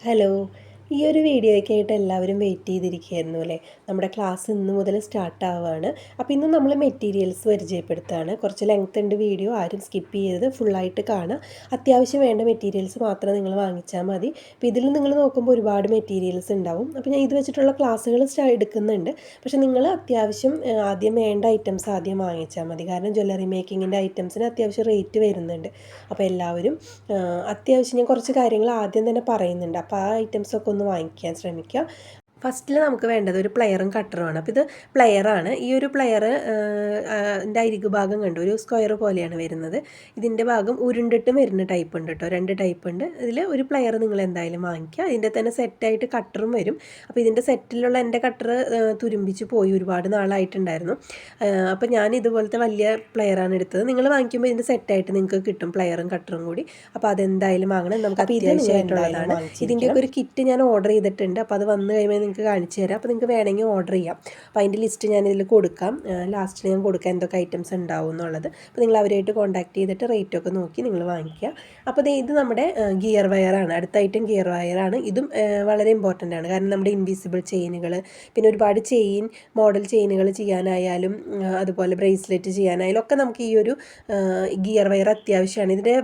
Hello ഈ ഒരു വീഡിയോയ്ക്ക് ആയിട്ട് എല്ലാവരും വെയിറ്റ് ചെയ്തിരിക്കുകയായിരുന്നു അല്ലേ? നമ്മുടെ ക്ലാസ് ഇന്ന് മുതൽ സ്റ്റാർട്ട് ആവുകയാണ് അപ്പോൾ ഇന്ന് നമ്മൾ മെറ്റീരിയൽസ് പരിചയപ്പെടുത്തുകയാണ് കുറച്ച് ലെങ്ത് ഉണ്ട് വീഡിയോ ആരും സ്കിപ്പ് ചെയ്തത് ഫുള്ളായിട്ട് കാണാം. അത്യാവശ്യം വേണ്ട മെറ്റീരിയൽസ് മാത്രം നിങ്ങൾ വാങ്ങിച്ചാൽ മതി. അപ്പോൾ ഇതിൽ നിങ്ങൾ നോക്കുമ്പോൾ ഒരുപാട് മെറ്റീരിയൽസ് ഉണ്ടാവും. അപ്പോൾ ഞാൻ ഇത് വെച്ചിട്ടുള്ള ക്ലാസ്സുകൾ എടുക്കുന്നുണ്ട്. പക്ഷേ നിങ്ങൾ അത്യാവശ്യം ആദ്യം വേണ്ട ഐറ്റംസ് ആദ്യം വാങ്ങിച്ചാൽ മതി. കാരണം ജ്വല്ലറി മേക്കിങ്ങിന്റെ ഐറ്റംസിന് അത്യാവശ്യം റേറ്റ് വരുന്നുണ്ട്. അപ്പോൾ എല്ലാവരും അത്യാവശ്യം ഞാൻ കുറച്ച് കാര്യങ്ങൾ ആദ്യം തന്നെ പറയുന്നുണ്ട്. അപ്പോൾ ആ ഐറ്റംസ് ഒക്കെ ഒന്ന് വാങ്ങിക്കാൻ ശ്രമിക്കുക. ഫസ്റ്റിൽ നമുക്ക് വേണ്ടത് ഒരു പ്ലെയറും കട്ടറുമാണ്. അപ്പോൾ ഇത് പ്ലെയറാണ്. ഈ ഒരു പ്ലെയർ എന്റെ അരികു ഭാഗം കണ്ടു? ഒരു സ്ക്വയർ പോലെയാണ് വരുന്നത്. ഇതിന്റെ ഭാഗം ഉരുണ്ടിട്ടും വരുന്ന ടൈപ്പ് ഉണ്ട് കേട്ടോ രണ്ട് ടൈപ്പ് ഉണ്ട്. ഇതിൽ ഒരു പ്ലെയർ നിങ്ങൾ എന്തായാലും വാങ്ങിക്കുക ഇതിന്റെ തന്നെ സെറ്റായിട്ട് കട്ടറും വരും. അപ്പോൾ ഇതിന്റെ സെറ്റിലുള്ള എന്റെ കട്ടർ തുരുമ്പിച്ച് പോയി ഒരുപാട് നാളായിട്ടുണ്ടായിരുന്നു. അപ്പോൾ ഞാൻ ഇതുപോലത്തെ വലിയ പ്ലെയറാണ് എടുത്തത്. നിങ്ങൾ വാങ്ങിക്കുമ്പോൾ ഇതിന്റെ സെറ്റായിട്ട് നിങ്ങൾക്ക് കിട്ടും പ്ലെയറും കട്ടറും കൂടി. അപ്പോൾ അതെന്തായാലും വാങ്ങണം. നമുക്ക് അത്യാവശ്യമായിട്ടുള്ളതാണ് ഇതിന്റെയൊക്കെ ഒരു കിറ്റ് ഞാൻ ഓർഡർ ചെയ്തിട്ടുണ്ട്. അപ്പോൾ അത് വന്നു കഴിയുമ്പോൾ നിങ്ങൾക്ക് കാണിച്ചു തരാം. അപ്പോൾ നിങ്ങൾക്ക് വേണമെങ്കിൽ ഓർഡർ ചെയ്യാം. അപ്പോൾ അതിന്റെ ലിസ്റ്റ് ഞാൻ ഇതിൽ കൊടുക്കാം ലാസ്റ്റിൽ ഞാൻ കൊടുക്കാം എന്തൊക്കെ ഐറ്റംസ് ഉണ്ടാവും എന്നുള്ളത്. അപ്പോൾ നിങ്ങൾ അവരുമായിട്ട് കോൺടാക്ട് ചെയ്തിട്ട് റേറ്റ് ഒക്കെ നോക്കി നിങ്ങൾ വാങ്ങിക്കുക. അപ്പോൾ ഇത് നമ്മുടെ ഗിയർ വയറാണ് അടുത്ത ഐറ്റം ഗിയർ വയറാണ് ഇതും വളരെ ഇമ്പോർട്ടന്റ് ആണ്. കാരണം നമ്മുടെ ഇൻവിസിബിൾ ചെയിനുകൾ പിന്നെ ഒരുപാട് ചെയിൻ മോഡൽ ചെയിനുകൾ ചെയ്യാനായാലും അതുപോലെ ബ്രേസ്ലെറ്റ് ചെയ്യാനായാലും ഒക്കെ നമുക്ക് ഈ ഒരു ഗിയർ വയർ അത്യാവശ്യമാണ്. ഇതിന്റെ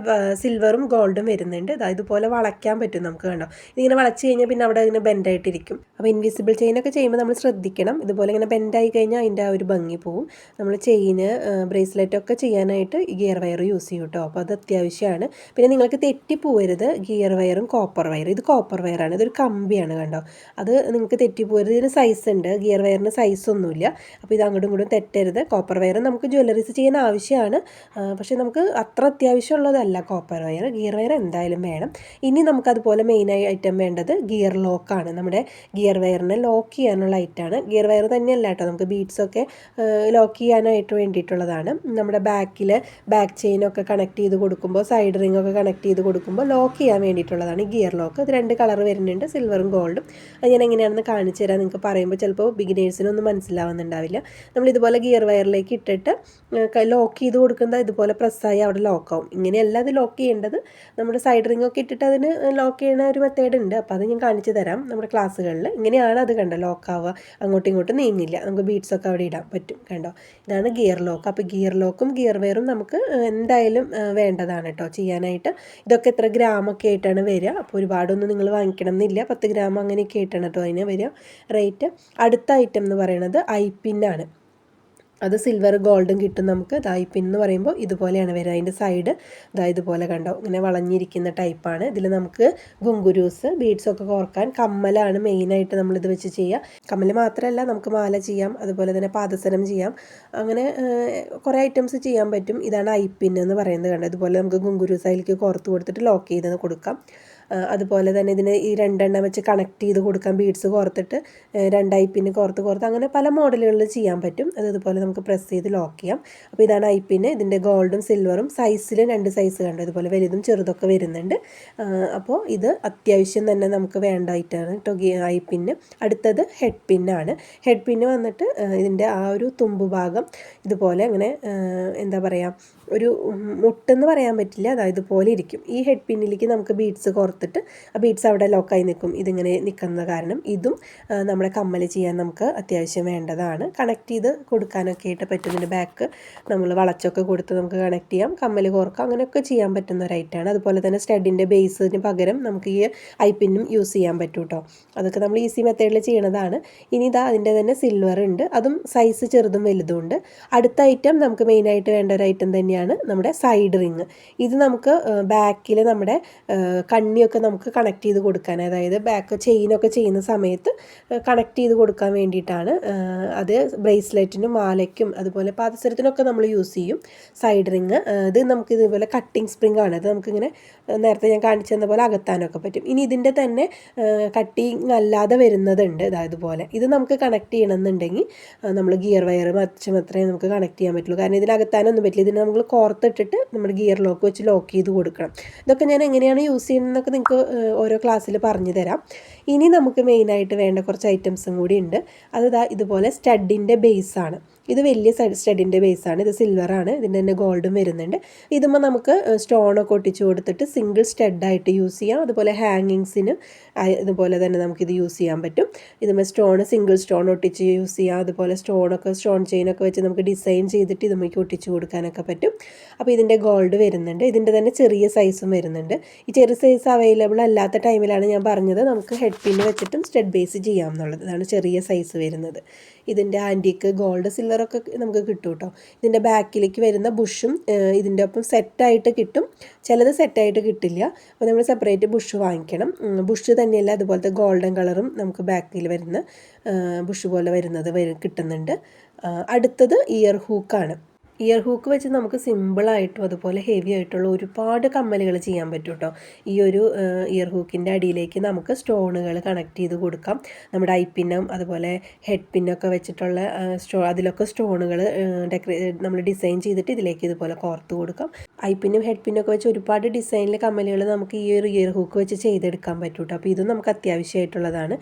സിൽവറും ഗോൾഡും വരുന്നുണ്ട്. ഇതുപോലെ വളയ്ക്കാൻ പറ്റും നമുക്ക് കണ്ടോ? ഇതിങ്ങനെ വളച്ച് കഴിഞ്ഞാൽ പിന്നെ അവിടെ ഇങ്ങനെ ബെൻഡായിട്ടിരിക്കും അപ്പോൾ ഇൻവിസിബിൾ ചെയിനൊക്കെ ചെയ്യുമ്പോൾ നമ്മൾ ശ്രദ്ധിക്കണം. ഇതുപോലെ ഇങ്ങനെ ബെൻഡായി കഴിഞ്ഞാൽ അതിന്റെ ആ ഒരു ഭംഗി പോവും. നമ്മൾ ചെയിന് ബ്രേസ്ലെറ്റ് ഒക്കെ ചെയ്യാനായിട്ട് ഈ ഗിയർ വയർ യൂസ് ചെയ്യും കേട്ടോ അപ്പോൾ അത് അത്യാവശ്യമാണ്. പിന്നെ നിങ്ങൾക്ക് തെറ്റിപ്പോവരുത് ഗിയർ വയറും കോപ്പർ വയറും ഇത് കോപ്പർ വയറാണ് ഇതൊരു കമ്പിയാണ് കണ്ടോ. അത് നിങ്ങൾക്ക് തെറ്റിപ്പോവരുത്. ഇതിന് സൈസ് ഉണ്ട്. ഗിയർ വയറിന് സൈസ് ഒന്നുമില്ല. അപ്പോൾ ഇത് അങ്ങോട്ടും ഇങ്ങോട്ടും തെറ്റരുത്. കോപ്പർ വയർ നമുക്ക് ജ്വല്ലറീസ് ചെയ്യാൻ ആവശ്യമാണ്. പക്ഷേ നമുക്ക് അത്ര അത്യാവശ്യമുള്ളതല്ല കോപ്പർ വയർ ഗിയർ വയർ എന്തായാലും വേണം. ഇനി നമുക്കതുപോലെ മെയിനായി ഐറ്റം വേണ്ടത് ഗിയർ ലോക്കാണ് നമ്മുടെ ഗിയർ വയറിനെ ലോക്ക് ചെയ്യാനുള്ള ഐറ്റാണ്. ഗിയർ വയർ തന്നെയല്ല കേട്ടോ നമുക്ക് ബീഡ്സൊക്കെ ലോക്ക് ചെയ്യാനായിട്ട് വേണ്ടിയിട്ടുള്ളതാണ്. നമ്മുടെ ബാക്കിൽ ബാക്ക് ചെയിനൊക്കെ കണക്ട് ചെയ്ത് കൊടുക്കുമ്പോൾ സൈഡ് റിംഗ് ഒക്കെ കണക്ട് ചെയ്ത് കൊടുക്കുമ്പോൾ ലോക്ക് ചെയ്യാൻ വേണ്ടിയിട്ടുള്ളതാണ് ഗിയർ ലോക്ക്. ഇത് രണ്ട് കളർ വരുന്നുണ്ട് സിൽവറും ഗോൾഡും. അത് ഞാൻ എങ്ങനെയാണെന്ന് കാണിച്ചു തരാം. നിങ്ങൾക്ക് പറയുമ്പോൾ ചിലപ്പോൾ ബിഗിനേഴ്സിനൊന്നും മനസ്സിലാവുന്നുണ്ടാവില്ല. നമ്മൾ ഇതുപോലെ ഗിയർ വയറിലേക്ക് ഇട്ടിട്ട് ലോക്ക് ചെയ്ത് കൊടുക്കുന്നത് ഇതുപോലെ പ്രസ്സായി അവിടെ ലോക്കാവും. ഇങ്ങനെയല്ല അത് ലോക്ക് ചെയ്യേണ്ടത്. നമ്മുടെ സൈഡ് റിംഗ് ഒക്കെ ഇട്ടിട്ട് അതിന് ലോക്ക് ചെയ്യുന്ന ഒരു മെത്തേഡ് ഉണ്ട്. അപ്പോൾ അത് ഞാൻ കാണിച്ചു തരാം നമ്മുടെ ക്ലാസ്സുകളിൽ ഇങ്ങനെയാണ് അത് കണ്ടോ ലോക്കാവുക അങ്ങോട്ടും ഇങ്ങോട്ടും നീങ്ങില്ല. നമുക്ക് ബീഡ്സൊക്കെ അവിടെ ഇടാൻ പറ്റും കണ്ടോ? ഇതാണ് ഗിയർ ലോക്ക് അപ്പോൾ ഗിയർ ലോക്കും ഗിയർ വെയറും നമുക്ക് എന്തായാലും വേണ്ടതാണ് കേട്ടോ ചെയ്യാനായിട്ട്. ഇതൊക്കെ എത്ര ഗ്രാമൊക്കെ ആയിട്ടാണ് വരിക. അപ്പോൾ ഒരുപാടൊന്നും നിങ്ങൾ വാങ്ങിക്കണം എന്നില്ല പത്ത് ഗ്രാം അങ്ങനെയൊക്കെ ആയിട്ടാണ് കേട്ടോ അതിന് വരിക. റേറ്റ് അടുത്ത ഐറ്റം എന്ന് പറയുന്നത് ഐ പിന്നാണ് അത് സിൽവർ ഗോൾഡും കിട്ടും നമുക്ക്. ദാ പിൻ എന്ന് പറയുമ്പോൾ ഇതുപോലെയാണ് വരിക. അതിന്റെ സൈഡ് ദാ ഇതുപോലെ കണ്ടോ? ഇങ്ങനെ വളഞ്ഞിരിക്കുന്ന ടൈപ്പാണ് ഇതിൽ നമുക്ക് ഗുങ്കുരൂസ് ബീഡ്സ് ഒക്കെ കോർക്കാൻ കമ്മലാണ് മെയിനായിട്ട് നമ്മളിത് വെച്ച് ചെയ്യുക കമ്മൽ മാത്രമല്ല നമുക്ക് മാല ചെയ്യാം അതുപോലെ തന്നെ പാദസരം ചെയ്യാം. അങ്ങനെ കുറേ ഐറ്റംസ് ചെയ്യാൻ പറ്റും. ഇതാണ് ഐപ്പിൻ എന്ന് പറയുന്നത് കണ്ടോ? ഇതുപോലെ നമുക്ക് ഗുങ്കുരൂസ് അതിലേക്ക് കോർത്ത് കൊടുത്തിട്ട് ലോക്ക് ചെയ്ത് കൊടുക്കാം. അതുപോലെ തന്നെ ഇതിന് ഈ രണ്ടെണ്ണം വെച്ച് കണക്ട് ചെയ്ത് കൊടുക്കാം ബീഡ്സ് കോർത്തിട്ട് രണ്ടായി പിന്നെ കോർത്ത് കോർത്ത് അങ്ങനെ പല മോഡലുകളിൽ ചെയ്യാൻ പറ്റും. അത് നമുക്ക് പ്രസ് ചെയ്ത് ലോക്ക് ചെയ്യാം. അപ്പോൾ ഇതാണ് ഐ പിന്നെ ഇതിന്റെ ഗോൾഡും സിൽവറും സൈസിൽ രണ്ട് സൈസ് കണ്ടു? ഇതുപോലെ വലുതും ചെറുതൊക്കെ വരുന്നുണ്ട്. അപ്പോൾ ഇത് അത്യാവശ്യം തന്നെ നമുക്ക് വേണ്ട ഐറ്റാണ് കേട്ടോ ഐ പിന്നെ അടുത്തത് ഹെഡ് പിന്നാണ് ഹെഡ് പിന്ന് വന്നിട്ട് ഇതിന്റെ ആ ഒരു തുമ്പ് ഭാഗം ഇതുപോലെ അങ്ങനെ എന്താ പറയുക ഒരു മുട്ടെന്ന് പറയാൻ പറ്റില്ല. അതായത് ഇതുപോലെ ഇരിക്കും. ഈ ഹെഡ് പിന്നിലേക്ക് നമുക്ക് ബീഡ്സ് കോർത്തിട്ട് ആ ബീഡ്സ് അവിടെ ലോക്കായി നിൽക്കും. ഇതിങ്ങനെ നിൽക്കുന്ന കാരണം ഇതും നമ്മുടെ കമ്മൽ ചെയ്യാൻ നമുക്ക് അത്യാവശ്യം വേണ്ടതാണ്. കണക്ട് ചെയ്ത് കൊടുക്കാനൊക്കെ ആയിട്ട് പറ്റും ഇതിന്റെ ബാക്ക് നമ്മൾ വളച്ചൊക്കെ കൊടുത്ത് നമുക്ക് കണക്ട് ചെയ്യാം. കമ്മൽ കോർക്കാം. അങ്ങനെയൊക്കെ ചെയ്യാൻ പറ്റുന്ന ഒരു ഐറ്റാണ് അതുപോലെ തന്നെ സ്റ്റഡിന്റെ ബേസിന് പകരം നമുക്ക് ഈ ഐ പിന്നും യൂസ് ചെയ്യാൻ പറ്റും കേട്ടോ അതൊക്കെ നമ്മൾ ഈസി മെത്തേഡിൽ ചെയ്യണതാണ്. ഇനി ഇതാ അതിന്റെ തന്നെ സിൽവർ ഉണ്ട്. അതും സൈസ് ചെറുതും വലുതും ഉണ്ട്. അടുത്ത ഐറ്റം നമുക്ക് മെയിനായിട്ട് വേണ്ട ഒരു ഐറ്റം തന്നെയാണ് നമ്മുടെ സൈഡ് റിങ്. ഇത് നമുക്ക് ബാക്കിൽ നമ്മുടെ കണ്ണിയൊക്കെ നമുക്ക് കണക്ട് ചെയ്ത് കൊടുക്കാൻ അതായത് ബാക്ക് ചെയിനൊക്കെ ചെയ്യുന്ന സമയത്ത് കണക്ട് ചെയ്ത് കൊടുക്കാൻ വേണ്ടിയിട്ടാണ് അത് ബ്രേസ്ലെറ്റിനും മാലയ്ക്കും അതുപോലെ പാദസരത്തിനൊക്കെ നമ്മൾ യൂസ് ചെയ്യും സൈഡ് റിങ്. ഇത് നമുക്ക് ഇതുപോലെ കട്ടിങ് സ്പ്രിങ് ആണ്. അത് നമുക്കിങ്ങനെ നേരത്തെ ഞാൻ കാണിച്ചു തന്ന പോലെ അകത്താനൊക്കെ പറ്റും. ഇനി ഇതിന്റെ തന്നെ കട്ടിങ് അല്ലാതെ വരുന്നതുണ്ട്. ഇതാ ഇതുപോലെ ഇത് നമുക്ക് കണക്ട് ചെയ്യണമെന്നുണ്ടെങ്കിൽ നമ്മൾ ഗിയർ വയർ മറിച്ച് മാത്രമേ നമുക്ക് കണക്ട് ചെയ്യാൻ പറ്റുള്ളൂ. കാരണം ഇതിനകത്താനൊന്നും പറ്റില്ല. ഇതിന് നമ്മൾ കോർത്തിട്ടിട്ട് നമ്മൾ ഗിയർ ലോക്ക് വെച്ച് ലോക്ക് ചെയ്ത് കൊടുക്കണം. ഇതൊക്കെ ഞാൻ എങ്ങനെയാണ് യൂസ് ചെയ്യുന്നതെന്നൊക്കെ നിങ്ങൾക്ക് ഓരോ ക്ലാസ്സിൽ പറഞ്ഞു തരാം. ഇനി നമുക്ക് മെയിനായിട്ട് വേണ്ട കുറച്ച് ഐറ്റംസും കൂടി ഉണ്ട്. അത് ഇതുപോലെ സ്റ്റഡിന്റെ ബേസാണ് ഇത് വലിയ സ്റ്റഡിന്റെ ബേസാണ്. ഇത് സിൽവറാണ്. ഇതിന്റെ തന്നെ ഗോൾഡും വരുന്നുണ്ട്. ഇതുമ്പോൾ നമുക്ക് സ്റ്റോണൊക്കെ ഒട്ടിച്ചു കൊടുത്തിട്ട് സിംഗിൾ സ്റ്റഡായിട്ട് യൂസ് ചെയ്യാം. അതുപോലെ ഹാങ്ങിങ്സിന് ഇതുപോലെ തന്നെ നമുക്കിത് യൂസ് ചെയ്യാൻ പറ്റും. ഇതുമ്പോൾ സ്റ്റോൺ സിംഗിൾ സ്റ്റോൺ ഒട്ടിച്ച് യൂസ് ചെയ്യാം. അതുപോലെ സ്റ്റോണൊക്കെ സ്റ്റോൺ ചെയിനൊക്കെ വെച്ച് നമുക്ക് ഡിസൈൻ ചെയ്തിട്ട് ഇതുമ്മേക്ക് ഒട്ടിച്ചു കൊടുക്കാനൊക്കെ പറ്റും. അപ്പോൾ ഇതിന്റെ ഗോൾഡ് വരുന്നുണ്ട്. ഇതിന്റെ തന്നെ ചെറിയ സൈസും വരുന്നുണ്ട്. ഈ ചെറിയ സൈസ് അവൈലബിൾ അല്ലാത്ത ടൈമിലാണ് ഞാൻ പറഞ്ഞത്. നമുക്ക് ഹെഡ് പിന്ന് വെച്ചിട്ടും സ്റ്റെഡ് ബേസ് ചെയ്യാം എന്നുള്ളത്. ഇതാണ് ചെറിയ സൈസ് വരുന്നത്. ഇതിന്റെ ആന്റിക്ക് ഗോൾഡ് സിൽവറൊക്കെ നമുക്ക് കിട്ടും കേട്ടോ ഇതിന്റെ ബാക്കിലേക്ക് വരുന്ന ബുഷും ഇതിന്റെ ഒപ്പം സെറ്റായിട്ട് കിട്ടും. ചിലത് സെറ്റായിട്ട് കിട്ടില്ല. അപ്പോൾ നമ്മൾ സെപ്പറേറ്റ് ബുഷ് വാങ്ങിക്കണം. ബുഷ് തന്നെയല്ല അതുപോലത്തെ ഗോൾഡൻ കളറും നമുക്ക് ബാക്കിൽ വരുന്ന ബുഷ് പോലെ വരുന്നത് കിട്ടുന്നുണ്ട്. അടുത്തത് ഇയർ ഹൂക്കാണ് ഇയർ ഹൂക്ക് വെച്ച് നമുക്ക് സിമ്പിളായിട്ടും അതുപോലെ ഹെവി ആയിട്ടുള്ള ഒരുപാട് കമ്മലുകൾ ചെയ്യാൻ പറ്റും കേട്ടോ ഈ ഒരു ഇയർ ഹൂക്കിന്റെ അടിയിലേക്ക് നമുക്ക് സ്റ്റോണുകൾ കണക്ട് ചെയ്ത് കൊടുക്കാം. നമ്മുടെ ഐ പിന്നും അതുപോലെ ഹെഡ് പിന്നൊക്കെ വെച്ചിട്ടുള്ള സ്റ്റോ അതിലൊക്കെ സ്റ്റോണുകൾ ഡെക്കറേ നമ്മൾ ഡിസൈൻ ചെയ്തിട്ട് ഇതിലേക്ക് ഇതുപോലെ കോർത്ത് കൊടുക്കാം. ഐ പിന്നും ഹെഡ് പിന്നൊക്കെ വെച്ച് ഒരുപാട് ഡിസൈനിലെ കമ്മലുകൾ നമുക്ക് ഈ ഒരു ഇയർ ഹൂക്ക് വെച്ച് ചെയ്തെടുക്കാൻ പറ്റും കേട്ടോ അപ്പോൾ ഇതും നമുക്ക് അത്യാവശ്യമായിട്ടുള്ളതാണ്.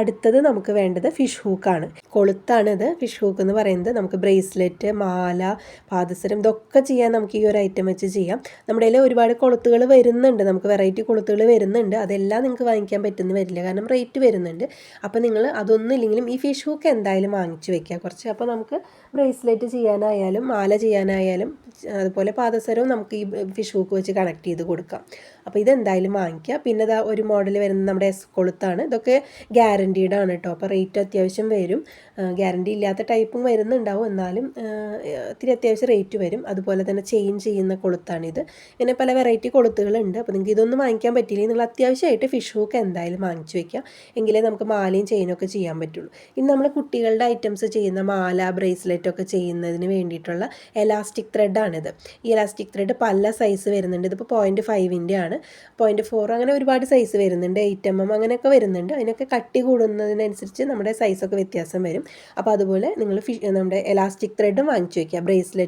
അടുത്തത് നമുക്ക് വേണ്ടത് ഫിഷ് ഹൂക്കാണ് കൊളുത്താണ് ഇത്. ഫിഷ് ഹൂക്ക് എന്ന് പറയുന്നത് നമുക്ക് ബ്രേസ്ലെറ്റ് മാല പാദസരം ഇതൊക്കെ ചെയ്യാൻ നമുക്ക് ഈ ഒരു ഐറ്റം വെച്ച് ചെയ്യാം. നമ്മുടെ കയ്യിൽ ഒരുപാട് കൊളുത്തുകൾ വരുന്നുണ്ട്. നമുക്ക് വെറൈറ്റി കൊളുത്തുകൾ വരുന്നുണ്ട്. അതെല്ലാം നിങ്ങൾക്ക് വാങ്ങിക്കാൻ പറ്റുന്ന വരില്ല. കാരണം റേറ്റ് വരുന്നുണ്ട്. അപ്പോൾ നിങ്ങൾ അതൊന്നും ഇല്ലെങ്കിലും ഈ ഫിഷ് ഹുക്ക് എന്തായാലും വാങ്ങിച്ചു വെക്കുക. കുറച്ച് അപ്പോൾ നമുക്ക് ബ്രേസ്ലെറ്റ് ചെയ്യാനായാലും മാല ചെയ്യാനായാലും അതുപോലെ പാദസരവും നമുക്ക് ഈ ഫിഷ് ഹുക്ക് വെച്ച് കണക്ട് ചെയ്ത് കൊടുക്കാം. അപ്പോൾ ഇതെന്തായാലും വാങ്ങിക്കുക. പിന്നെ ഇതാ ഒരു മോഡൽ വരുന്ന നമ്മുടെ എസ് കൊളുത്താണ്. ഇതൊക്കെ ഗ്യാരന്റീഡ് ആണ് കേട്ടോ. അപ്പോൾ റേറ്റ് അത്യാവശ്യം വരും. ഗ്യാരണ്ടി ഇല്ലാത്ത ടൈപ്പും വരുന്നുണ്ടാവും. എന്നാലും ഇത്തിരി അത്യാവശ്യം റേറ്റ് വരും. അതുപോലെ തന്നെ ചെയിൻ ചെയ്യുന്ന കൊളുത്താണിത്. ഇങ്ങനെ പല വെറൈറ്റി കൊളുത്തുകളുണ്ട്. അപ്പോൾ നിങ്ങൾക്ക് ഇതൊന്നും വാങ്ങിക്കാൻ പറ്റിയില്ല നിങ്ങൾ അത്യാവശ്യമായിട്ട് ഫിഷ് ഹൂക്ക് എന്തായാലും വാങ്ങിച്ചു വെക്കുക. എങ്കിലേ നമുക്ക് മാലയും ചെയിനൊക്കെ ചെയ്യാൻ പറ്റുള്ളൂ. ഇനി നമ്മൾ കുട്ടികളുടെ ഐറ്റംസ് ചെയ്യുന്ന മാല ബ്രേസ്ലെറ്റ് ഒക്കെ ചെയ്യുന്നതിന് വേണ്ടിയിട്ടുള്ള എലാസ്റ്റിക് ത്രെഡാണിത് ഈ എലാസ്റ്റിക് ത്രെഡ് പല സൈസ് വരുന്നുണ്ട്. ഇതിപ്പോൾ പോയിന്റ് ഫൈവിന്റെ ആണ്. പോയിന്റ് ഫോർ അങ്ങനെ ഒരുപാട് സൈസ് വരുന്നുണ്ട്. എയ്റ്റ് എം എം അങ്ങനെയൊക്കെ വരുന്നുണ്ട്. അതിനൊക്കെ കട്ടി കൂടുന്നതിനനുസരിച്ച് നമ്മുടെ സൈസൊക്കെ വ്യത്യാസം വരും. അപ്പോൾ അതുപോലെ നിങ്ങൾ ഫിഷ് നമ്മുടെ എലാസ്റ്റിക് ത്രെഡും വാങ്ങിച്ചു വയ്ക്കുക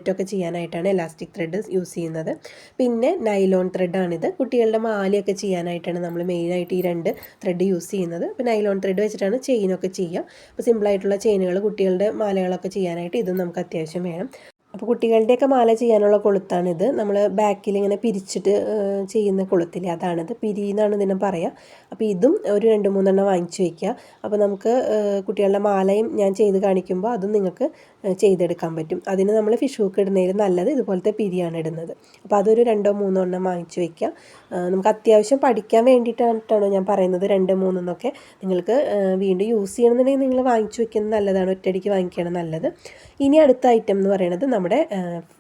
ബ്രേസ്ലെറ്റൊക്കെ ചെയ്യാനായിട്ടാണ് എലാസ്റ്റിക് ത്രെഡ് യൂസ് ചെയ്യുന്നത്. പിന്നെ നൈലോൺ ത്രെഡാണിത് കുട്ടികളുടെ മാലയൊക്കെ ചെയ്യാനായിട്ടാണ് നമ്മൾ മെയിനായിട്ട് ഈ രണ്ട് ത്രെഡ് യൂസ് ചെയ്യുന്നത്. അപ്പോൾ നൈലോൺ ത്രെഡ് വെച്ചിട്ടാണ് ചെയിനൊക്കെ ചെയ്യുക. അപ്പോൾ സിമ്പിളായിട്ടുള്ള ചെയിനുകൾ കുട്ടികളുടെ മാലകളൊക്കെ ചെയ്യാനായിട്ട് ഇതും നമുക്ക് അത്യാവശ്യം വേണം. അപ്പോൾ കുട്ടികളുടെയൊക്കെ മാല ചെയ്യാനുള്ള കൊളുത്താണിത്. നമ്മൾ ബാക്കിൽ ഇങ്ങനെ പിരിച്ചിട്ട് ചെയ്യുന്ന കൊളുത്തില്ല അതാണിത്. പിരി എന്നാണ് ഇതിനെ പറയുക അപ്പോൾ ഇതും ഒരു രണ്ട് മൂന്നെണ്ണം വാങ്ങിച്ചു വയ്ക്കുക അപ്പോൾ നമുക്ക് കുട്ടികളുടെ മാലയും ഞാൻ ചെയ്ത് കാണിക്കുമ്പോൾ അതും നിങ്ങൾക്ക് ചെയ്തെടുക്കാൻ പറ്റും. അതിന് നമ്മൾ ഫിഷ് ഹൂക്ക് ഇടുന്നതിൽ നല്ലത് ഇതുപോലത്തെ പിരിയാണ് ഇടുന്നത്. അപ്പോൾ അതൊരു രണ്ടോ മൂന്നോ എണ്ണം വാങ്ങിച്ചു വയ്ക്കുക നമുക്ക് അത്യാവശ്യം പഠിക്കാൻ വേണ്ടിയിട്ടാണ് ഞാൻ പറയുന്നത്. രണ്ട് മൂന്നെന്നൊക്കെ നിങ്ങൾക്ക് വീണ്ടും യൂസ് ചെയ്യണമെന്നുണ്ടെങ്കിൽ നിങ്ങൾ വാങ്ങിച്ചു വയ്ക്കുന്നത് നല്ലതാണ്. ഒറ്റയടിക്ക് വാങ്ങിക്കുകയാണ് നല്ലത്. ഇനി അടുത്ത ഐറ്റം എന്ന് പറയുന്നത് നമ്മുടെ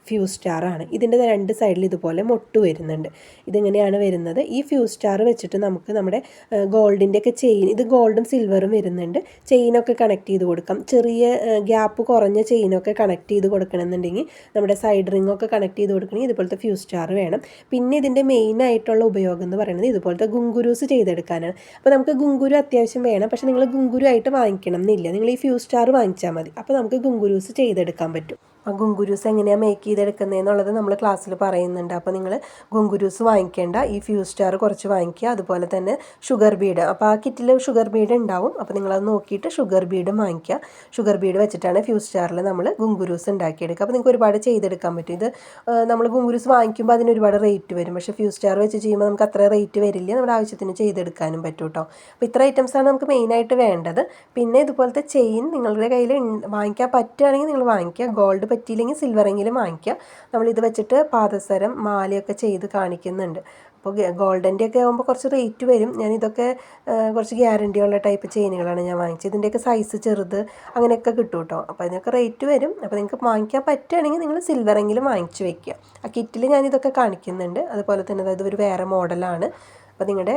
ഫ്യൂസ് സ്റ്റാർ ആണ്. ഇതിന്റെ രണ്ട് സൈഡിൽ ഇതുപോലെ മൊട്ട് വരുന്നുണ്ട്. ഇതിങ്ങനെയാണ് വരുന്നത്? ഈ ഫ്യൂസ് സ്റ്റാർ വെച്ചിട്ട് നമുക്ക് നമ്മുടെ ഗോൾഡിന്റെ ഒക്കെ ചെയിൻ ഇത് ഗോൾഡും സിൽവറും വരുന്നുണ്ട്. ചെയിനൊക്കെ കണക്ട് ചെയ്ത് കൊടുക്കാം. ചെറിയ ഗ്യാപ്പ് കുറഞ്ഞ ചെയിനൊക്കെ കണക്ട് ചെയ്ത് കൊടുക്കണമെന്നുണ്ടെങ്കിൽ നമ്മുടെ സൈഡ് റിംഗ് ഒക്കെ കണക്ട് ചെയ്ത് കൊടുക്കണമെങ്കിൽ ഇതുപോലത്തെ ഫ്യൂസ് സ്റ്റാർ വേണം. പിന്നെ ഇതിന്റെ മെയിൻ ആയിട്ടുള്ള ഉപയോഗം എന്ന് പറയുന്നത് ഇതുപോലത്തെ ഗുങ്കുരൂസ് ചെയ്തെടുക്കാനാണ്. അപ്പോൾ നമുക്ക് ഗുങ്കുരു അത്യാവശ്യം വേണം. പക്ഷേ നിങ്ങൾ ഗുങ്കുരു ആയിട്ട് വാങ്ങിക്കണം എന്നില്ല നിങ്ങൾ ഈ ഫ്യൂസ് സ്റ്റാർ വാങ്ങിച്ചാൽ മതി. അപ്പോൾ നമുക്ക് ഗുങ്കുരൂസ് ചെയ്തെടുക്കാൻ പറ്റും. ഗുങ്കുരൂസ് എങ്ങനെയാണ് മേക്ക് ചെയ്തെടുക്കുന്നതെന്നുള്ളത് നമ്മൾ ക്ലാസ്സിൽ പറയുന്നുണ്ട്. അപ്പോൾ നിങ്ങൾ ഗുങ്കുരൂസ് വാങ്ങിക്കേണ്ട. ഈ ഫ്യൂ സ്റ്റാർ കുറച്ച് വാങ്ങിക്കുക. അതുപോലെ തന്നെ ഷുഗർ ബീഡ് അപ്പോൾ ആ കിറ്റിൽ ഷുഗർ ബീഡ് ഉണ്ടാവും. അപ്പോൾ നിങ്ങളത് നോക്കിയിട്ട് ഷുഗർ ബീഡും വാങ്ങിക്കുക. ഷുഗർ ബീഡ് വെച്ചിട്ടാണ് ഫ്യൂ സ്റ്റാറിൽ നമ്മൾ ഗുങ്കുരൂസ് ഉണ്ടാക്കിയെടുക്കുക. അപ്പോൾ നിങ്ങൾക്ക് ഒരുപാട് ചെയ്തെടുക്കാൻ പറ്റും. ഇത് നമ്മൾ ഗുങ്കുരൂസ് വാങ്ങിക്കുമ്പോൾ അതിന് ഒരുപാട് റേറ്റ് വരും. പക്ഷേ ഫ്യൂ സ്റ്റാർ വെച്ച് ചെയ്യുമ്പോൾ നമുക്ക് അത്ര റേറ്റ് വരില്ല. നമ്മുടെ ആവശ്യത്തിന് ചെയ്തെടുക്കാനും പറ്റും കേട്ടോ അപ്പോൾ ഇത്ര ഐറ്റംസാണ് നമുക്ക് മെയിനായിട്ട് വേണ്ടത്. പിന്നെ ഇതുപോലത്തെ ചെയിൻ നിങ്ങളുടെ കയ്യിൽ വാങ്ങിക്കാൻ പറ്റുകയാണെങ്കിൽ നിങ്ങൾ വാങ്ങിക്കുക. ഗോൾഡ് പറ്റിയില്ലെങ്കിൽ സിൽവറെങ്കിലും വാങ്ങിക്കുക ഇത് വെച്ചിട്ട് പാദസരം മാലയൊക്കെ ചെയ്ത് കാണിക്കുന്നുണ്ട്. അപ്പോൾ ഗോൾഡന്റെ ഒക്കെ ആകുമ്പോൾ കുറച്ച് റേറ്റ് വരും. ഞാൻ ഇതൊക്കെ കുറച്ച് ഗ്യാരണ്ടി ഉള്ള ടൈപ്പ് ചെയിനുകളാണ് ഞാൻ വാങ്ങിച്ചത്. ഇതിന്റെയൊക്കെ സൈസ് ചെറുത് അങ്ങനെയൊക്കെ കിട്ടും കേട്ടോ. അപ്പോൾ അതിനൊക്കെ റേറ്റ് വരും. അപ്പോൾ നിങ്ങൾക്ക് വാങ്ങിക്കാൻ പറ്റുകയാണെങ്കിൽ നിങ്ങൾ സിൽവറെങ്കിലും വാങ്ങിച്ചു വെക്കുക. ആ കിറ്റിൽ ഞാൻ ഇതൊക്കെ കാണിക്കുന്നുണ്ട്. അതുപോലെ തന്നെ അതായത് ഒരു വേറെ മോഡലാണ് അപ്പോൾ നിങ്ങളുടെ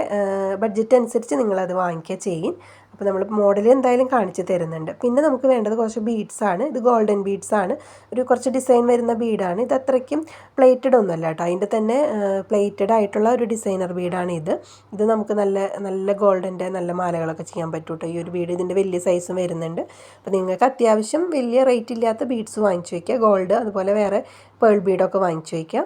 ബഡ്ജറ്റ് അനുസരിച്ച് നിങ്ങളത് വാങ്ങിക്കുക ചെയ്യും അപ്പോൾ നമ്മൾ മോഡൽ എന്തായാലും കാണിച്ചു തരുന്നുണ്ട്. പിന്നെ നമുക്ക് വേണ്ടത് കുറച്ച് ബീഡ്സ് ആണ്. ഇത് ഗോൾഡൻ ബീഡ്സ് ആണ്. ഒരു കുറച്ച് ഡിസൈൻ വരുന്ന ബീഡാണ് ഇത് അത്രയ്ക്കും പ്ലേറ്റഡ് ഒന്നുമല്ല കേട്ടോ. അതിന്റെ തന്നെ പ്ലേറ്റഡ് ആയിട്ടുള്ള ഒരു ഡിസൈനർ ബീഡാണ് ഇത്. ഇത് നമുക്ക് നല്ല നല്ല ഗോൾഡന്റെ നല്ല മാലകളൊക്കെ ചെയ്യാൻ പറ്റും ഈ ഒരു ബീഡ് ഇതിന്റെ വലിയ സൈസും വരുന്നുണ്ട്. അപ്പോൾ നിങ്ങൾക്ക് അത്യാവശ്യം വലിയ റേറ്റ് ഇല്ലാത്ത ബീഡ്സ് വാങ്ങിച്ചു വയ്ക്കുക ഗോൾഡ് അതുപോലെ വേറെ പേൾ ബീഡൊക്കെ വാങ്ങിച്ചു വയ്ക്കുക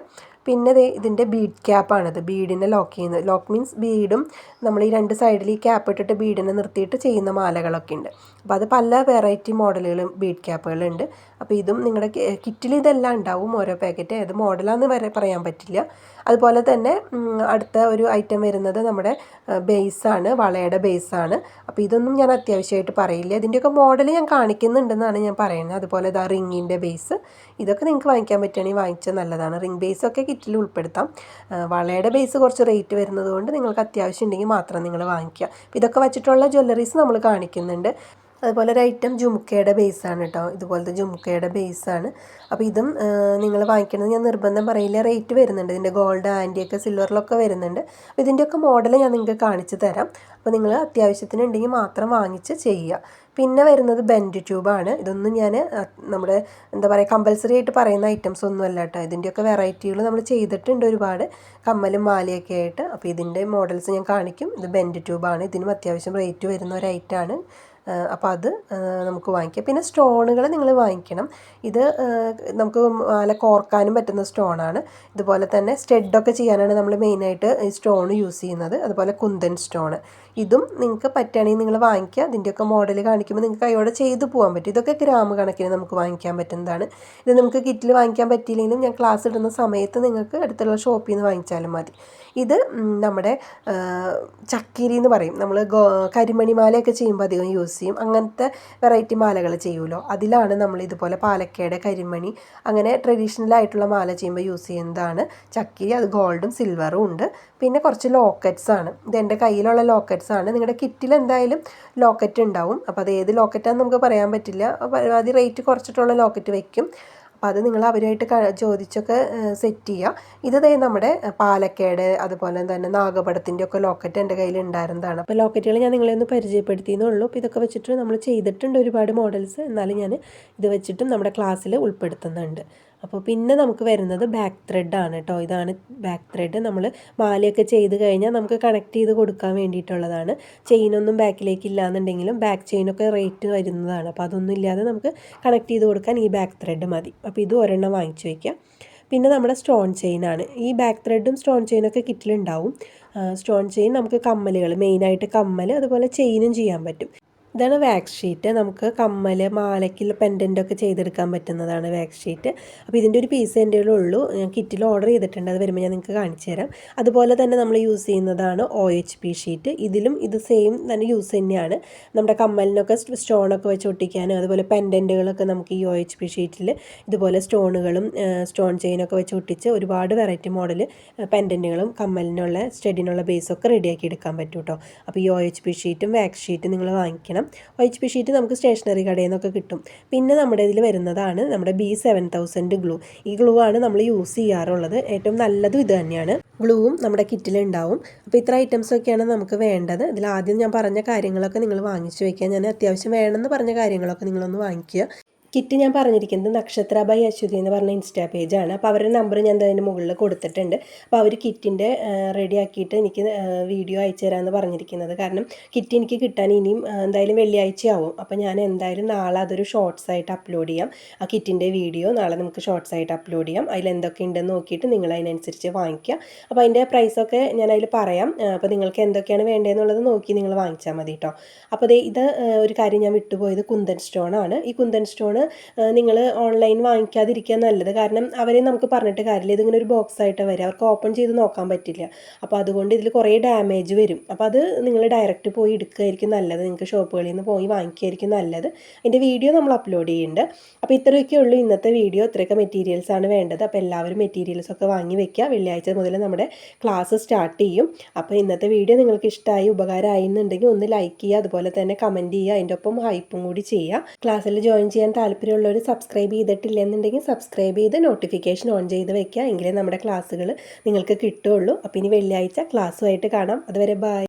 പിന്നെ ദേ ഇതിന്റെ ബീഡ് ക്യാപ്പാണിത് ബീഡിനെ ലോക്ക് ചെയ്യുന്നത് ലോക്ക് മീൻസ് ബീഡും നമ്മൾ ഈ രണ്ട് സൈഡിൽ ഈ ക്യാപ്പ് ഇട്ടിട്ട് ബീഡിനെ നിർത്തിയിട്ട് ചെയ്യുന്ന മാലകളൊക്കെ ഉണ്ട്. അപ്പോൾ അത് പല വെറൈറ്റി മോഡലുകളും ബീഡ് ക്യാപ്പുകളുണ്ട് അപ്പോൾ ഇതും നിങ്ങളുടെ കിറ്റിൽ ഇതെല്ലാം ഉണ്ടാവും. ഓരോ പാക്കറ്റ് ഏത് മോഡലാണെന്ന് വരെ പറയാൻ പറ്റില്ല. അതുപോലെ തന്നെ അടുത്ത ഒരു ഐറ്റം വരുന്നത് നമ്മുടെ ബേസാണ് വളയുടെ ബേസാണ് അപ്പോൾ ഇതൊന്നും ഞാൻ അത്യാവശ്യമായിട്ട് പറയില്ല. ഇതിന്റെയൊക്കെ മോഡൽ ഞാൻ കാണിക്കുന്നുണ്ടെന്നാണ് ഞാൻ പറയുന്നത്. അതുപോലെ ഇതാ റിങ്ങിന്റെ ബേസ് ഇതൊക്കെ നിങ്ങൾക്ക് വാങ്ങിക്കാൻ പറ്റുകയാണെങ്കിൽ വാങ്ങിച്ചാൽ നല്ലതാണ്. റിംഗ് ബേസൊക്കെ കിറ്റിൽ ഉൾപ്പെടുത്താം. വളയുടെ ബേസ് കുറച്ച് റേറ്റ് വരുന്നത് കൊണ്ട് നിങ്ങൾക്ക് അത്യാവശ്യം ഉണ്ടെങ്കിൽ മാത്രം നിങ്ങൾ വാങ്ങിക്കുക. ഇതൊക്കെ വെച്ചിട്ടുള്ള ജ്വല്ലറീസ് നമ്മൾ കാണിക്കുന്നുണ്ട്. അതുപോലെ ഒരു ഐറ്റം ജുമുക്കയുടെ ബേസാണ് കേട്ടോ. ഇതുപോലത്തെ ജുമുക്കയുടെ ബേസാണ് അപ്പോൾ ഇതും നിങ്ങൾ വാങ്ങിക്കണമെന്ന് ഞാൻ നിർബന്ധം പറയില്ല. റേറ്റ് വരുന്നുണ്ട്. ഇതിന്റെ ഗോൾഡ് ആന്റിയൊക്കെ സിൽവറിലൊക്കെ വരുന്നുണ്ട്. അപ്പോൾ ഇതിന്റെയൊക്കെ മോഡൽ ഞാൻ നിങ്ങൾക്ക് കാണിച്ചു തരാം. അപ്പോൾ നിങ്ങൾ അത്യാവശ്യത്തിന് ഉണ്ടെങ്കിൽ മാത്രം വാങ്ങിച്ച് ചെയ്യുക. പിന്നെ വരുന്നത് ബെൻഡ് ട്യൂബാണ് ഇതൊന്നും ഞാൻ നമ്മുടെ എന്താ പറയുക കമ്പൽസറി ആയിട്ട് പറയുന്ന ഐറ്റംസ് ഒന്നും അല്ല കേട്ടോ. ഇതിന്റെയൊക്കെ വെറൈറ്റികൾ നമ്മൾ ചെയ്തിട്ടുണ്ട് ഒരുപാട്. കമ്മലും മാലയൊക്കെ ആയിട്ട്. അപ്പോൾ ഇതിന്റെ മോഡൽസ് ഞാൻ കാണിക്കും. ഇത് ബെൻഡ് ട്യൂബാണ് ഇതിനും അത്യാവശ്യം റേറ്റ് വരുന്ന ഒരു ഐറ്റമാണ് അപ്പോൾ അത് നമുക്ക് വാങ്ങിക്കാം. പിന്നെ സ്റ്റോണുകൾ നിങ്ങൾ വാങ്ങിക്കണം. ഇത് നമുക്ക് മാല കോർക്കാനും പറ്റുന്ന സ്റ്റോണാണ്. ഇതുപോലെ തന്നെ സ്റ്റെഡൊക്കെ ചെയ്യാനാണ് നമ്മൾ മെയിനായിട്ട് ഈ സ്റ്റോൺ യൂസ് ചെയ്യുന്നത്. അതുപോലെ കുന്തൻ സ്റ്റോൺ ഇതും നിങ്ങൾക്ക് പറ്റുകയാണെങ്കിൽ നിങ്ങൾ വാങ്ങിക്കുക. ഇതിന്റെയൊക്കെ മോഡൽ കാണിക്കുമ്പോൾ നിങ്ങൾക്ക് കൈയോടെ ചെയ്ത് പോകാൻ പറ്റും. ഇതൊക്കെ ഗ്രാം കണക്കിന് നമുക്ക് വാങ്ങിക്കാൻ പറ്റുന്നതാണ്. ഇത് നമുക്ക് കിറ്റിൽ വാങ്ങിക്കാൻ പറ്റിയില്ലെങ്കിലും ഞാൻ ക്ലാസ് ഇടുന്ന സമയത്ത് നിങ്ങൾക്ക് അടുത്തുള്ള ഷോപ്പിൽ നിന്ന് വാങ്ങിച്ചാലും മതി. ഇത് നമ്മുടെ ചക്കിരി എന്ന് പറയും. നമ്മൾ ഗോ കരിമണി മാലയൊക്കെ ചെയ്യുമ്പോൾ അധികം യൂസ് ചെയ്യും. അങ്ങനത്തെ വെറൈറ്റി മാലകൾ ചെയ്യുമല്ലോ. അതിലാണ് നമ്മൾ ഇതുപോലെ പാലക്കയുടെ കരിമണി അങ്ങനെ ട്രഡീഷണൽ ആയിട്ടുള്ള മാല ചെയ്യുമ്പോൾ യൂസ് ചെയ്യുന്നതാണ്. ചക്കിരി അത് ഗോൾഡും സിൽവറും ഉണ്ട്. പിന്നെ കുറച്ച് ലോക്കറ്റ്സ് ആണ്. എന്റെ കയ്യിലുള്ള ലോക്കറ്റ്സ് ആണ് നിങ്ങളുടെ കിറ്റിൽ എന്തായാലും ലോക്കറ്റ് ഉണ്ടാവും. അപ്പോൾ അത് ഏത് ലോക്കറ്റാണെന്ന് നമുക്ക് പറയാൻ പറ്റില്ല. പരമാവധി റേറ്റ് കുറച്ചിട്ടുള്ള ലോക്കറ്റ് വയ്ക്കും അപ്പോൾ അത് നിങ്ങൾ അവരുമായിട്ട് ചോദിച്ചൊക്കെ സെറ്റ് ചെയ്യുക ഇത് ദേ നമ്മുടെ പാലക്കേട് അതുപോലെ തന്നെ നാഗപടത്തിന്റെ ഒക്കെ ലോക്കറ്റ് എന്റെ കയ്യിൽ ഉണ്ടായിരുന്നതാണ്. അപ്പോൾ ലോക്കറ്റുകൾ ഞാൻ നിങ്ങളെ ഒന്ന് പരിചയപ്പെടുത്തിയെന്നുള്ളൂ അപ്പോൾ ഇതൊക്കെ വെച്ചിട്ട് നമ്മൾ ചെയ്തിട്ടുണ്ട് ഒരുപാട് മോഡൽസ്. എന്നാലും ഞാൻ ഇത് വെച്ചിട്ടും നമ്മുടെ ക്ലാസ്സിൽ ഉൾപ്പെടുത്തുന്നുണ്ട്. അപ്പോൾ പിന്നെ നമുക്ക് വരുന്നത് ബാക്ക് ത്രെഡ് ആണ് കേട്ടോ. ഇതാണ് ബാക്ക് ത്രെഡ് നമ്മൾ മാലയൊക്കെ ചെയ്ത് കഴിഞ്ഞാൽ നമുക്ക് കണക്ട് ചെയ്ത് കൊടുക്കാൻ വേണ്ടിയിട്ടുള്ളതാണ്. ചെയിനൊന്നും ബാക്കിലേക്ക് ഇല്ലാന്നുണ്ടെങ്കിലും ബാക്ക് ചെയിനൊക്കെ റേറ്റ് വരുന്നതാണ്. അപ്പോൾ അതൊന്നും ഇല്ലാതെ നമുക്ക് കണക്ട് ചെയ്ത് കൊടുക്കാൻ ഈ ബാക്ക് ത്രെഡ് മതി. അപ്പോൾ ഇത് ഒരെണ്ണം വാങ്ങിച്ചു വയ്ക്കാം. പിന്നെ നമ്മുടെ സ്റ്റോൺ ചെയിനാണ് ഈ ബാക്ക് ത്രെഡും സ്റ്റോൺ ചെയിനൊക്കെ കിറ്റിലുണ്ടാവും. സ്റ്റോൺ ചെയിൻ നമുക്ക് കമ്മലുകൾ മെയിനായിട്ട് കമ്മൽ അതുപോലെ ചെയിനും ചെയ്യാൻ പറ്റും. ഇതാണ് വാക്സ് ഷീറ്റ്. നമുക്ക് കമ്മൽ മാലയ്ക്കുള്ള പെൻഡന്റ് ഒക്കെ ചെയ്തെടുക്കാൻ പറ്റുന്നതാണ് വാക്സ് ഷീറ്റ്. അപ്പോൾ ഇതിന്റെ ഒരു പീസ് എന്റെ ഉള്ളൂ ഞാൻ കിറ്റിൽ ഓർഡർ ചെയ്തിട്ടുണ്ട്. അത് വരുമ്പോൾ ഞാൻ നിങ്ങൾക്ക് കാണിച്ചു തരാം. അതുപോലെ തന്നെ നമ്മൾ യൂസ് ചെയ്യുന്നതാണ് ഒ എച്ച് പി ഷീറ്റ് ഇതിലും ഇത് സെയിം തന്നെ യൂസ് തന്നെയാണ്. നമ്മുടെ കമ്മലിനൊക്കെ സ്റ്റോണൊക്കെ വെച്ച് ഒട്ടിക്കാനും അതുപോലെ പെൻഡന്റുകളൊക്കെ നമുക്ക് ഈ ഒ എച്ച് പി ഷീറ്റിൽ ഇതുപോലെ സ്റ്റോണുകളും സ്റ്റോൺ ചെയിനൊക്കെ വെച്ച് ഒട്ടിച്ച് ഒരുപാട് വെറൈറ്റി മോഡൽ പെൻഡന്റുകളും കമ്മലിനുള്ള സ്റ്റഡിനുള്ള ബേസൊക്കെ റെഡിയാക്കി എടുക്കാൻ പറ്റും കേട്ടോ അപ്പോൾ ഈ ഒ എച്ച് പി ഷീറ്റും വാക്സ് ഷീറ്റും നിങ്ങൾ വാങ്ങിക്കണം. എച്ച് പി ഷീറ്റ് നമുക്ക് സ്റ്റേഷനറി കടയിൽ നിന്നൊക്കെ കിട്ടും. പിന്നെ നമ്മുടെ ഇതിൽ വരുന്നതാണ് നമ്മുടെ ബി സെവൻ തൗസൻഡ് ഗ്ലൂ. ഈ ഗ്ലൂ ആണ് നമ്മൾ യൂസ് ചെയ്യാറുള്ളത്. ഏറ്റവും നല്ലതും ഇത് തന്നെയാണ്. ഗ്ലൂവും നമ്മുടെ കിറ്റിലുണ്ടാവും അപ്പോൾ ഇത്ര ഐറ്റംസൊക്കെയാണ് നമുക്ക് വേണ്ടത്. ഇതിൽ ആദ്യം ഞാൻ പറഞ്ഞ കാര്യങ്ങളൊക്കെ നിങ്ങൾ വാങ്ങിച്ചു വയ്ക്കുക ഞാൻ അത്യാവശ്യം വേണമെന്ന് പറഞ്ഞ കാര്യങ്ങളൊക്കെ നിങ്ങളൊന്ന് വാങ്ങിക്കുക. കിറ്റ് ഞാൻ പറഞ്ഞിരിക്കുന്നത് നക്ഷത്ര ബൈ അശ്വതി എന്ന് പറഞ്ഞ ഇൻസ്റ്റാ പേജാണ് അപ്പോൾ അവരുടെ നമ്പർ ഞാൻ അതിന്റെ മുകളിൽ കൊടുത്തിട്ടുണ്ട്. അപ്പോൾ അവർ കിറ്റിന്റെ റെഡി ആക്കിയിട്ട് എനിക്ക് വീഡിയോ അയച്ചു തരാമെന്ന് പറഞ്ഞിരിക്കുന്നത്. കാരണം കിറ്റ് എനിക്ക് കിട്ടാൻ ഇനിയും എന്തായാലും വെള്ളിയാഴ്ചയാവും അപ്പോൾ ഞാൻ എന്തായാലും നാളെ അതൊരു ഷോർട്സ് ആയിട്ട് അപ്ലോഡ് ചെയ്യാം. ആ കിറ്റിന്റെ വീഡിയോ നാളെ നമുക്ക് ഷോർട്സ് ആയിട്ട് അപ്ലോഡ് ചെയ്യാം. അതിൽ എന്തൊക്കെ ഉണ്ടെന്ന് നോക്കിയിട്ട് നിങ്ങൾ അതിനനുസരിച്ച് വാങ്ങിക്കുക. അപ്പോൾ അതിന്റെ പ്രൈസൊക്കെ ഞാൻ അതിൽ പറയാം. അപ്പോൾ നിങ്ങൾക്ക് എന്തൊക്കെയാണ് വേണ്ടതെന്നുള്ളത് നോക്കി നിങ്ങൾ വാങ്ങിച്ചാൽ മതി കേട്ടോ അപ്പോൾ ഇത് ഒരു കാര്യം ഞാൻ വിട്ടുപോയത് കുന്തൻ സ്റ്റോൺ ആണ്. ഈ കുന്തൻ സ്റ്റോൺ നിങ്ങൾ ഓൺലൈൻ വാങ്ങിക്കാതിരിക്കുക നല്ലത്. കാരണം അവരെ നമുക്ക് പറഞ്ഞിട്ട് കാര്യമില്ല. ഇതിങ്ങനെ ഒരു ബോക്സ് ആയിട്ട് വരിക അവർക്ക് ഓപ്പൺ ചെയ്ത് നോക്കാൻ പറ്റില്ല. അപ്പോൾ അതുകൊണ്ട് ഇതിൽ കുറേ ഡാമേജ് വരും. അപ്പോൾ അത് നിങ്ങൾ ഡയറക്റ്റ് പോയി എടുക്കുകയായിരിക്കും നല്ലത്. നിങ്ങൾക്ക് ഷോപ്പുകളിൽ നിന്ന് പോയി വാങ്ങിക്കുകയായിരിക്കും നല്ലത്. അതിന്റെ വീഡിയോ നമ്മൾ അപ്ലോഡ് ചെയ്യുന്നുണ്ട് അപ്പോൾ ഇത്രയൊക്കെ ഉള്ളൂ ഇന്നത്തെ വീഡിയോ ഇത്രയൊക്കെ മെറ്റീരിയൽസ് ആണ് വേണ്ടത്. അപ്പോൾ എല്ലാവരും മെറ്റീരിയൽസ് ഒക്കെ വാങ്ങി വെക്കുക. വെള്ളിയാഴ്ച മുതൽ നമ്മുടെ ക്ലാസ് സ്റ്റാർട്ട് ചെയ്യും. അപ്പോൾ ഇന്നത്തെ വീഡിയോ നിങ്ങൾക്ക് ഇഷ്ടമായി ഉപകാരമായി എന്നുണ്ടെങ്കിൽ ഒന്ന് ലൈക്ക് ചെയ്യുക. അതുപോലെ തന്നെ കമന്റ് ചെയ്യുക. അതിന്റെ ഒപ്പം ഹൈപ്പും കൂടി ചെയ്യുക. ക്ലാസ്സിൽ ജോയിൻ ചെയ്യാൻ താല്പര്യമുള്ളവർ സബ്സ്ക്രൈബ് ചെയ്തിട്ടില്ല എന്നുണ്ടെങ്കിൽ സബ്സ്ക്രൈബ് ചെയ്ത് നോട്ടിഫിക്കേഷൻ ഓൺ ചെയ്ത് വെക്കുക എങ്കിലേ നമ്മുടെ ക്ലാസ്സുകൾ നിങ്ങൾക്ക് കിട്ടുകയുള്ളൂ. അപ്പോൾ ഇനി വെള്ളിയാഴ്ച ക്ലാസ്സുമായിട്ട് കാണാം. അതുവരെ ബൈ